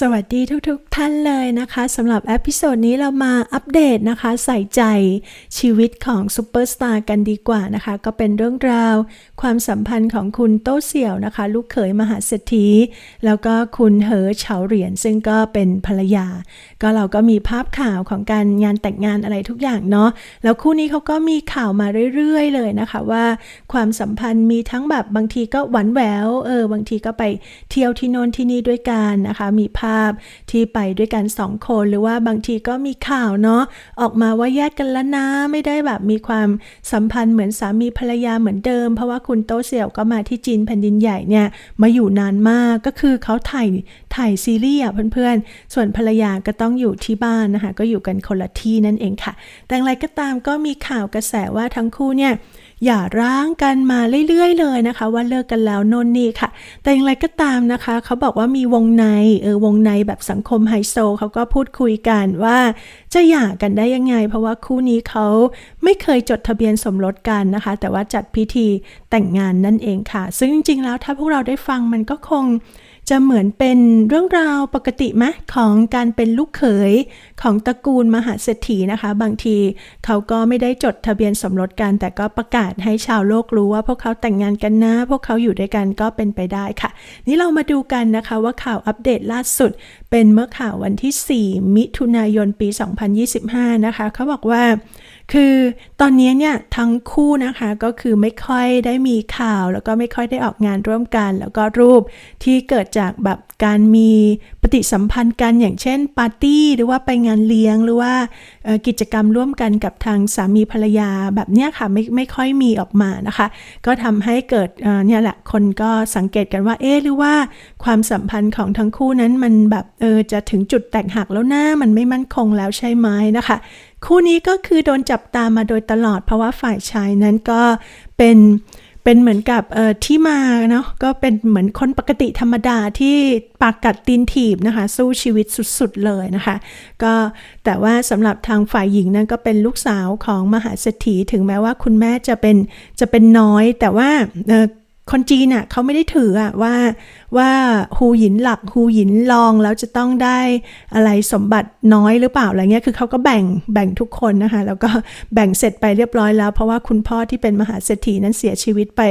สวัสดีทุกๆทท่านเลยนะคะสำหรับเอพิโซดนี้เรามาอัปเดตนะคะ ใส่ใจชีวิตของซูเปอร์สตาร์กันดีกว่านะคะ ก็เป็นเรื่องราว ความสัมพันธ์ของคุณโต้เสี่ยวนะคะ ลูกเขยมหาเศรษฐีแล้วก็คุณเหอเฉาเหรียญซึ่งก็เป็นภรรยา ก็เราก็มีภาพข่าวของการงานแต่งงานอะไรทุกอย่างเนาะแล้วคู่นี้เขาก็มีข่าวมาเรื่อย ๆ เลยนะคะว่า ความสัมพันธ์มีทั้งแบบบางทีก็หวานแหววเออบางทีก็ไปเที่ยวที่โน่นที่นี่ด้วยกันนะคะมีภาพที่ไปด้วยกันสองคนหรือว่าบางทีก็มีข่าวเนาะออกมาว่าแยกกันแล้วนะไม่ได้แบบมีความสัมพันธ์เหมือนสามีภรรยาเหมือนเดิม เพราะว่าคุณโตเสี่ยวก็มาที่จีนแผ่นดินใหญ่เนี่ยมาอยู่นานมากก็คือเขาถ่าย ถ่ายซีรีส์อะเพื่อนๆ ส่วนภรรยาก็ต้องอยู่ที่บ้านนะคะ ก็อยู่กันคนละที่นั่นเองค่ะ แต่อะไรก็ตามก็มีข่าวกระแสว่าทั้งคู่เนี่ยอย่าร้างกันมาเรื่อยๆ เลยนะคะ ว่าเลิกกันแล้วโน่นนี่ค่ะ แต่อย่างไรก็ตามนะคะ เขาบอกว่ามีวงในเออวงในแบบสังคมไฮโซเขาก็พูดคุยกันว่าจะหย่ากันได้ยังไง เพราะว่าคู่นี้เขาไม่เคยจดทะเบียนสมรสกันนะคะ แต่ว่าจัดพิธีแต่งงานนั่นเองค่ะ ซึ่งจริงๆแล้วถ้าพวกเราได้ฟังมันก็คง จะเหมือนเป็นเรื่องราวปกติไหมของการเป็นลูกเขยของตระกูลมหาเศรษฐีนะคะ บางทีเขาก็ไม่ได้จดทะเบียนสมรสกัน แต่ก็ประกาศให้ชาวโลกรู้ว่าพวกเขาแต่งงานกันนะ พวกเขาอยู่ด้วยกันก็เป็นไปได้ค่ะ นี่เรามาดูกันนะคะว่าข่าวอัปเดตล่าสุด เป็นเมื่อข่าววันที่ 4 มิถุนายนปี 2025 นะคะ เขาบอกว่า คือตอนนี้เนี่ยทั้งคู่นะคะก็คือไม่ค่อยได้มีข่าว แล้วก็ไม่ค่อยได้ออกงานร่วมกัน แล้วก็รูปที่เกิดจากแบบ การมีปฏิสัมพันธ์กันอย่างเช่นปาร์ตี้หรือว่าไปงานเลี้ยงหรือว่ากิจกรรมร่วมกันกับทางสามีภรรยาแบบเนี้ยค่ะไม่ไม่ค่อยมีออกมานะคะ ก็ทำให้เกิดเนี่ยแหละคนก็สังเกตกันว่าเอ๊หรือว่าความสัมพันธ์ของทั้งคู่นั้นมันแบบเออจะถึงจุดแตกหักแล้วหนะมันไม่มั่นคงแล้วใช่ไหมนะคะ คู่นี้ก็คือโดนจับตามมาโดยตลอด เพราะว่าฝ่ายชายนั้นก็เป็น เป็นเหมือนกับเอ่อที่มาเนาะก็เป็นเหมือนคนปกติธรรมดาที่ปากกัดตีนถีบนะคะ สู้ชีวิตสุดๆเลยนะคะ ก็แต่ว่าสำหรับทางฝ่ายหญิงนั้นก็เป็นลูกสาวของมหาเศรษฐีถึงแม้ว่าคุณแม่จะเป็นจะเป็นน้อย แต่ว่า คนจีนอะเขาไม่ได้ถืออะว่าว่าฮูหยินหลักฮูหยินลองแล้วจะต้องได้อะไรสมบัติน้อยหรือเปล่าอะไรเงี้ยคือเขาก็แบ่งแบ่งทุกคนนะคะ แล้วก็แบ่งเสร็จไปเรียบร้อยแล้ว เพราะว่าคุณพ่อที่เป็นมหาเศรษฐีนั้นเสียชีวิตไป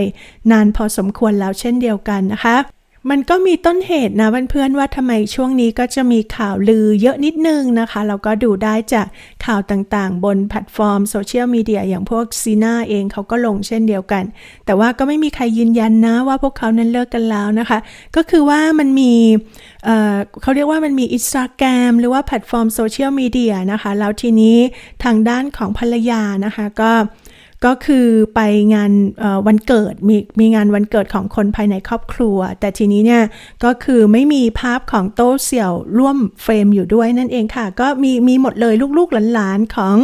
นานพอสมควรแล้วเช่นเดียวกันนะคะ มันก็มีต้นเหตุนะเพื่อนๆว่าทำไมช่วงนี้ก็จะมีข่าวลือเยอะนิดนึงนะคะเราก็ดูได้จากข่าวต่างๆ บนแพลตฟอร์มโซเชียลมีเดียอย่างพวกซีน่าเองเขาก็ลงเช่นเดียวกัน แต่ว่าก็ไม่มีใครยืนยันนะว่าพวกเขานั้นเลิกกันแล้วนะคะ ก็คือว่ามันมีเเขาเรียกว่ามันมีอินสตาแกรมหรือว่าแพลตฟอร์มโซเชียลมีเดียนะคะแล้วทีนี้ทางด้านของภรรยานะคะก็ ก็คือไปงานวันเกิดมีมีงานวันเกิดของคนภายในครอบครัว แต่ทีนี้เนี่ยก็คือไม่มีภาพของโต้เสี่ยวร่วมเฟรมอยู่ด้วยนั่นเองค่ะ ก็มีมีหมดเลยลูกๆหลานๆของ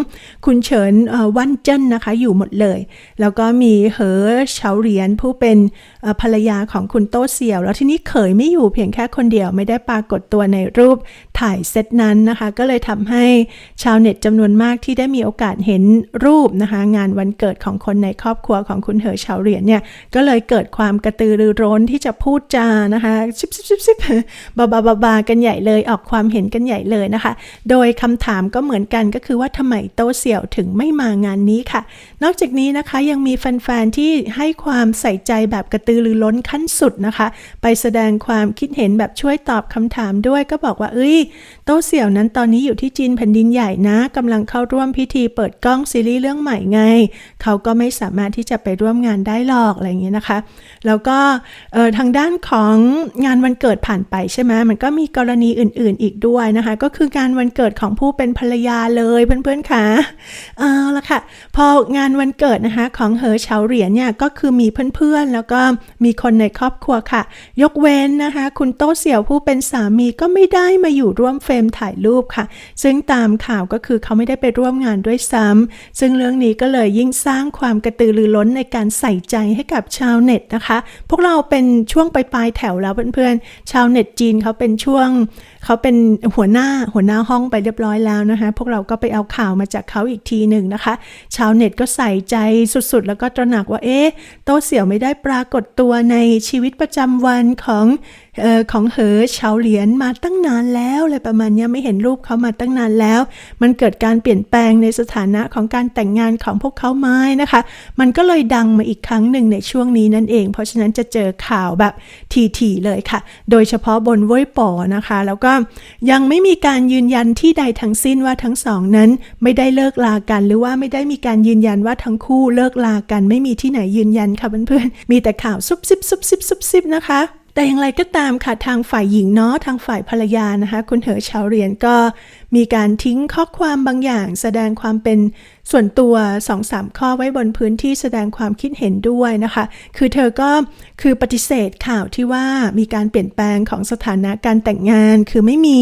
คุณเฉินวันเจิ้นนะคะอยู่หมดเลย แล้วก็มีเหอเฉาเหรียญผู้เป็นภรรยาของคุณโต้เสี่ยว แล้วที่นี้เขยไม่อยู่เพียงแค่คนเดียวไม่ได้ปรากฏตัวในรูปถ่ายเซตนั้นนะคะ ก็เลยทำให้ชาวเน็ตจำนวนมากที่ได้มีโอกาสเห็นรูปนะคะ งานวันเกิดของคนในครอบครัวของคุณเหอเฉาเหรียญเนี่ยก็เลยเกิดความกระตือรือร้นที่จะพูดจานะคะซิบซิบซิบซิบบาบาบาบากันใหญ่เลยออกความเห็นกันใหญ่เลยนะคะ โดยคำถามก็เหมือนกันก็คือว่าทำไมโตเสี่ยวถึงไม่มางานนี้ค่ะ นอกจากนี้นะคะยังมีแฟนๆที่ให้ความใส่ใจแบบกระตือรือร้นขั้นสุดนะคะ ไปแสดงความคิดเห็นแบบช่วยตอบคำถามด้วยก็บอกว่าเอ้ยโตเสี่ยวนั้นตอนนี้อยู่ที่จีนแผ่นดินใหญ่นะกำลังเข้าร่วมพิธีเปิดกล้องซีรีส์เรื่องใหม่ไงเขาก็ไม่สามารถที่จะไปร่วมงานได้หรอกอะไรอย่างเงี้ยนะคะ แล้วก็ทางด้านของงานวันเกิดผ่านไปใช่ไหมมันก็มีกรณีอื่น ๆ อีกด้วยนะคะ ก็คืองานวันเกิดของผู้เป็นภรรยาเลยเพื่อนๆค่ะเอาละค่ะ พองานวันเกิดนะคะของเหอเฉาเหรียญเนี่ยก็คือมีเพื่อนๆ แล้วก็มีคนในครอบครัวค่ะ ยกเว้นนะคะ คุณโต้เสี่ยวผู้เป็นสามีก็ไม่ได้มาอยู่ร่วมเฟรมถ่ายรูปค่ะ ซึ่งตามข่าวก็คือเขาไม่ได้ไปร่วมงานด้วยซ้ำซึ่งเรื่องนี้ก็เลยยิ่งสร้างความกระตือรือร้นในการใส่ใจให้กับชาวเน็ตนะคะ พวกเราเป็นช่วงปลายแถวแล้วเพื่อนๆ ชาวเน็ตจีนเขาเป็นช่วงเขาเป็นหัวหน้าหัวหน้าห้องไปเรียบร้อยแล้วนะคะ พวกเราก็ไปเอาข่าวมาจากเขาอีกทีหนึ่งนะคะ ชาวเน็ตก็ใส่ใจสุดๆ แล้วก็ตระหนักว่าเอ๊ะโตเสี่ยวไม่ได้ปรากฏตัวในชีวิตประจำวันของออของเหอเฉาเหลียนมาตั้งนานแล้วอะไรประมาณนี้ไม่เห็นรูปเขามาตั้งนานแล้ว มันเกิดการเปลี่ยนแปลงในสถานะของการแต่งงานของพวกเขาไหม้นะคะ มันก็เลยดังมาอีกครั้งหนึ่งในช่วงนี้นั่นเอง เพราะฉะนั้นจะเจอข่าวแบบทีๆเลยค่ะ โดยเฉพาะบนเว้ยป๋อนะคะ แล้วก็ยังไม่มีการยืนยันที่ใดทั้งสิ้นว่าทั้งสองนั้นไม่ได้เลิกลากันหรือว่าไม่ได้มีการยืนยันว่าทั้งคู่เลิกลากันไม่มีที่ไหนยืนยันค่ะเพื่อนๆมีแต่ข่าวซุบซิบซุบซิบซุบซิบนะคะ แต่อย่างไรก็ตามค่ะทางฝ่ายหญิงเนาะทางฝ่ายภรรยานะคะ คุณเหอชาวเรียนก็มีการทิ้งข้อความบางอย่าง แสดงความเป็น ส่วนตัว2อสามข้อไว้บนพื้นที่แสดงความคิดเห็นด้วยนะคะ คือเธอก็คือปฏิเสธข่าวที่ว่ามีการเปลี่ยนแปลงของสถานะการแต่งงานคือไม่มี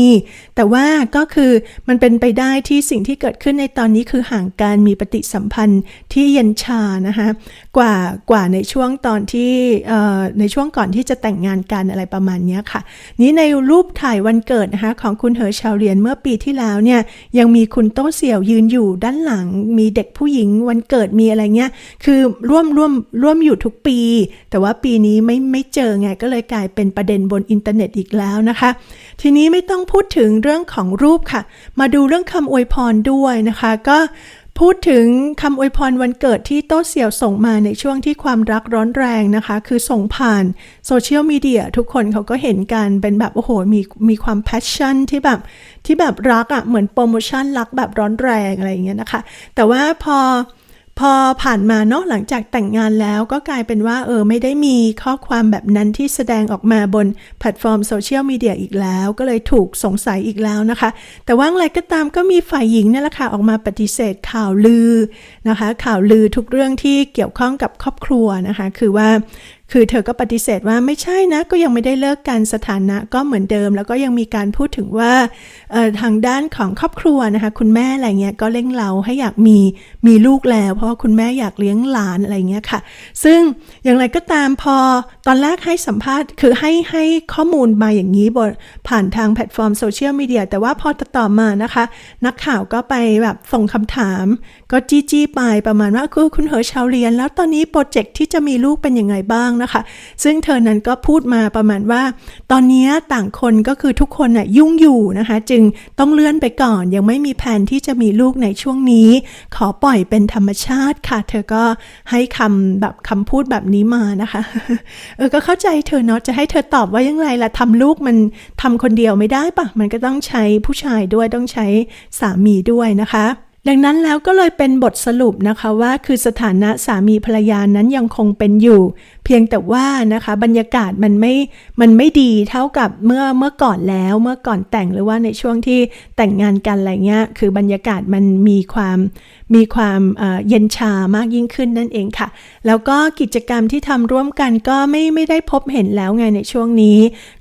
แต่ว่าก็คือมันเป็นไปได้ที่สิ่งที่เกิดขึ้นในตอนนี้คือห่างการมีปฏิสัมพันธ์ที่เย็นชานะคะกว่ากว่าในช่วงตอนที่ในช่วงก่อนที่จะแต่งงานกันอะไรประมาณนี้ค่ะ นี้ในรูปถ่ายวันเกิดนะคะของคุณเหอชาวเรียนเมื่อปีที่แล้วเนี่ยยังมีคุณโต้เสี่ยวยืนอยู่ด้านหลังมีเด็กผู้หญิงวันเกิดมีอะไรเงี้ย คือร่วมร่วมร่วมอยู่ทุกปี แต่ว่าปีนี้ไม่ไม่เจอไงก็เลยกลายเป็นประเด็นบนอินเทอร์เน็ตอีกแล้วนะคะ ทีนี้ไม่ต้องพูดถึงเรื่องของรูปค่ะ มาดูเรื่องคำอวยพรด้วยนะคะ ก็ พูดถึงคำอวยพรวันเกิดที่โต้เสี่ยวส่งมาในช่วงที่ความรักร้อนแรงนะคะ คือส่งผ่านโซเชียลมีเดียทุกคนเขาก็เห็นกันเป็นแบบ โอ้โห มีมีความแพชชั่นที่แบบ ที่แบบรักอะ่ะเหมือนโปรโมชั่นรักแบบร้อนแรงอะไรอย่างเงี้ยนะคะ แต่ว่าพอ พอผ่านมาเนาะหลังจากแต่งงานแล้วก็กลายเป็นว่าเออไม่ได้มีข้อความแบบนั้นที่แสดงออกมาบนแพลตฟอร์มโซเชียลมีเดียอีกแล้ว ก็เลยถูกสงสัยอีกแล้วนะคะ แต่ว่าอะไรก็ตามก็มีฝ่ายหญิงนี่แหละค่ะออกมาปฏิเสธข่าวลือนะคะ ข่าวลือทุกเรื่องที่เกี่ยวข้องกับครอบครัวนะคะ คือว่า คือเธอก็ปฏิเสธว่าไม่ใช่นะ ก็ยังไม่ได้เลิกกันสถานะก็เหมือนเดิม แล้วก็ยังมีการพูดถึงว่าทางด้านของครอบครัวนะคะ คุณแม่อะไรเงี้ยก็เร่งเราให้อยากมีมีลูกแล้ว เพราะว่าคุณแม่อยากเลี้ยงหลานอะไรเงี้ยค่ะ ซึ่งอย่างไรก็ตามพอตอนแรกให้สัมภาษณ์ คือให้ให้ข้อมูลมาอย่างนี้บนผ่านทางแพลตฟอร์มโซเชียลมีเดียแต่ว่าพอต่อมานะคะ นักข่าวก็ไปแบบส่งคำถาม ก็จี้จี้ไปประมาณว่าคือคุณเหอชาวเรียน แล้วตอนนี้โปรเจกต์ที่จะมีลูกเป็นยังไงบ้างนะคะ ซึ่งเธอนั้นก็พูดมาประมาณว่า ตอนนี้ต่างคนก็คือทุกคนน่ะยุ่งอยู่นะคะ จึงต้องเลื่อนไปก่อนยังไม่มีแผนที่จะมีลูกในช่วงนี้ ขอปล่อยเป็นธรรมชาติค่ะ เธอก็ให้คำแบบคำพูดแบบนี้มานะคะเออก็เข้าใจเธอเนาะจะให้เธอตอบว่ายังไงล่ะทำลูกมันทำคนเดียวไม่ได้ปะมันก็ต้องใช้ผู้ชายด้วยต้องใช้สามีด้วยนะคะ ดังนั้นแล้วก็เลยเป็นบทสรุปนะคะว่าคือสถานะสามีภรรยานั้นยังคงเป็นอยู่ เพียงแต่ว่านะคะบรรยากาศมันไม่มันไม่ดีเท่ากับเมื่อเมื่อก่อนแล้วเมื่อก่อนแต่งหรือว่าในช่วงที่แต่งงานกันอะไรเงี้ยคือบรรยากาศมันมีความมีความเย็นชามากยิ่งขึ้นนั่นเองค่ะ แล้วก็กิจกรรมที่ทำร่วมกันก็ไม่ไม่ได้พบเห็นแล้วไงในช่วงนี้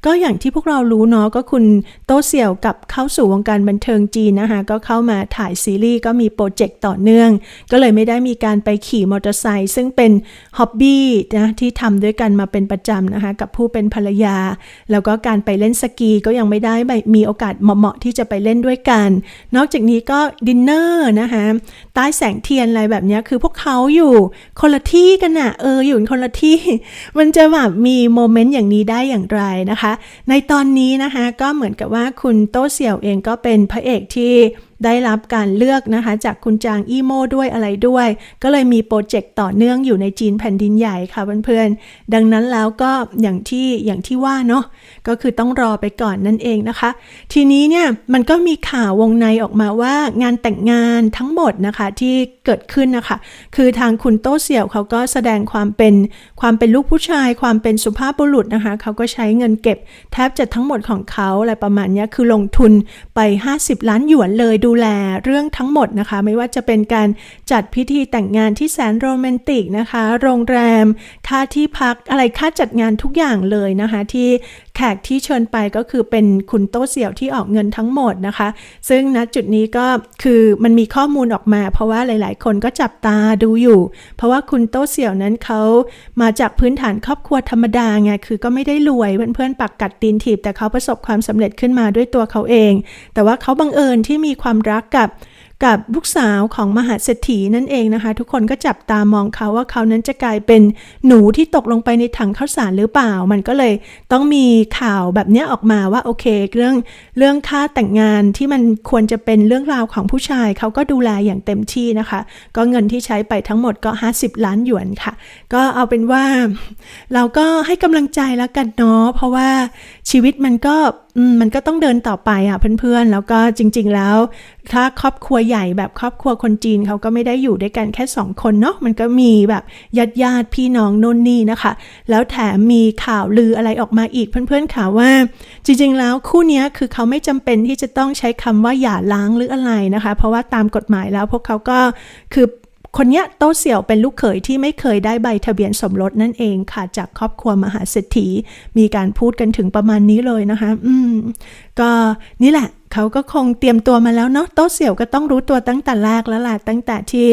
ก็อย่างที่พวกเรารู้เนาะก็คุณโตเสี่ยวกับเข้าสู่วงการบันเทิงจีนนะคะก็เข้ามาถ่ายซีรีส์ก็มีโปรเจกต์ต่อเนื่อง ก็เลยไม่ได้มีการไปขี่มอเตอร์ไซค์ซึ่งเป็นฮ็อบบี้นะที่ทำด้วยกันมาเป็นประจำนะคะกับผู้เป็นภรรยา แล้วก็การไปเล่นสกีก็ยังไม่ได้มีโอกาสเหมาะๆที่จะไปเล่นด้วยกัน นอกจากนี้ก็ดินเนอร์นะคะใต้แสงเทียนอะไรแบบนี้คือพวกเขาอยู่คนละที่กันนะเอออยู่คนละที่ มันจะแบบมีโมเมนต์อย่างนี้ได้อย่างไรนะคะ ในตอนนี้นะคะก็เหมือนกับว่าคุณโตเสี่ยวเองก็เป็นพระเอกที่ ได้รับการเลือกนะคะ จากคุณจางอีโมด้วยอะไรด้วย ก็เลยมีโปรเจกต์ต่อเนื่องอยู่ในจีนแผ่นดินใหญ่ค่ะเพื่อนๆ ดังนั้นแล้วก็อย่างที่อย่างที่ว่าเนาะก็คือต้องรอไปก่อนนั่นเองนะคะ ทีนี้เนี่ยมันก็มีข่าววงในออกมาว่างานแต่งงานทั้งหมดนะคะที่เกิดขึ้นนะคะ คือทางคุณโต้เสี่ยวเขาก็แสดงความเป็นความเป็นลูกผู้ชาย ความเป็นสุภาพบุรุษนะคะ เขาก็ใช้เงินเก็บแทบจะทั้งหมดของเขาอะไรประมาณนี้คือลงทุนไป 50 ล้านหยวนเลยดููแลเรื่องทั้งหมดนะคะ ไม่ว่าจะเป็นการจัดพิธีแต่งงานที่แสนโรแมนติกนะคะ โรงแรม ค่าที่พักอะไรค่าจัดงานทุกอย่างเลยนะคะ ที่ แขกที่เชิญไปก็คือเป็นคุณโตเสี่ยวที่ออกเงินทั้งหมดนะคะ ซึ่งณจุดนี้ก็คือมันมีข้อมูลออกมา เพราะว่าหลาย ๆ คนก็จับตาดูอยู่ เพราะว่าคุณโตเสี่ยวนั้นเขามาจากพื้นฐานครอบครัวธรรมดาไงคือก็ไม่ได้รวยเพื่อน ๆ ปักกัดตีนถีบ แต่เขาประสบความสำเร็จขึ้นมาด้วยตัวเขาเอง แต่ว่าเขาบังเอิญที่มีความรักกับ กับลูกสาวของมหาเศรษฐีนั่นเองนะคะ ทุกคนก็จับตามองเขาว่าเขานั้นจะกลายเป็นหนูที่ตกลงไปในถังข้าวสารหรือเปล่า มันก็เลยต้องมีข่าวแบบนี้ออกมาว่าโอเค เรื่องเรื่องค่าแต่งงานที่มันควรจะเป็นเรื่องราวของผู้ชายเขาก็ดูแลอย่างเต็มที่นะคะ ก็เงินที่ใช้ไปทั้งหมดก็ 50 ล้านหยวนค่ะ ก็เอาเป็นว่า เราก็ให้กำลังใจแล้วกันเนาะเพราะว่าชีวิตมันก็ มันก็ต้องเดินต่อไปอะเพื่อนๆ แล้วก็จริง ๆ แล้ว ถ้าครอบครัวใหญ่แบบครอบครัวคนจีนเขาก็ไม่ได้อยู่ด้วยกันแค่สองคนเนาะมันก็มีแบบญาติญาติพี่น้องโน่นนี่นะคะ แล้วแถมมีข่าวลืออะไรออกมาอีกเพื่อนๆข่าวว่า จริง ๆ แล้วคู่นี้คือเขาไม่จำเป็นที่จะต้องใช้คำว่าหย่าร้างหรืออะไรนะคะ เพราะว่าตามกฎหมายแล้วพวกเขาก็คือ คนเนี้ยโต้เสี่ยวเป็นลูกเขยที่ไม่เคยได้ใบทะเบียนสมรสนั่นเองค่ะจากครอบครัวมหาเศรษฐี มีการพูดกันถึงประมาณนี้เลยนะคะ อืม ก็นี่แหละ เขาก็คงเตรียมตัวมาแล้วเนาะโต้เสี่ยวก็ต้องรู้ตัวตั้งแต่แรกแล้วแหละตั้งแต่ที่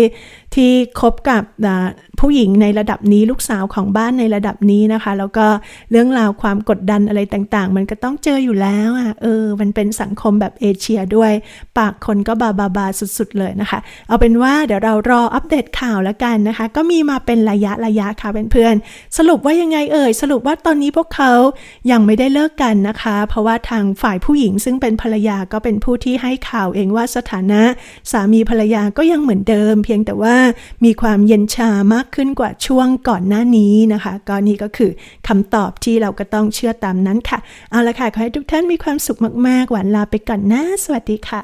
ที่คบกับผู้หญิงในระดับนี้ลูกสาวของบ้านในระดับนี้นะคะ แล้วก็เรื่องราวความกดดันอะไรต่างๆ มันก็ต้องเจออยู่แล้วอะเออ มันเป็นสังคมแบบเอเชียด้วย ปากคนก็บาบาบาสุดๆเลยนะคะ เอาเป็นว่าเดี๋ยวเรารออัปเดตข่าวแล้วกันนะคะ ก็มีมาเป็นระยะระยะค่ะเพื่อนๆสรุปว่ายังไงเอ่ยสรุปว่าตอนนี้พวกเขายังไม่ได้เลิกกันนะคะ เพราะว่าทางฝ่ายผู้หญิงซึ่งเป็นภรรยาก็เป็นผู้ที่ให้ข่าวเองว่าสถานะ สามีภรรยาก็ยังเหมือนเดิม เพียงแต่ว่ามีความเย็นชามากขึ้นกว่าช่วงก่อนหน้านี้นะคะ ก็นี่ก็คือคำตอบที่เราก็ต้องเชื่อตามนั้นค่ะ เอาละค่ะ ขอให้ทุกท่านมีความสุขมาก ๆ หวานลาไปก่อนนะ สวัสดีค่ะ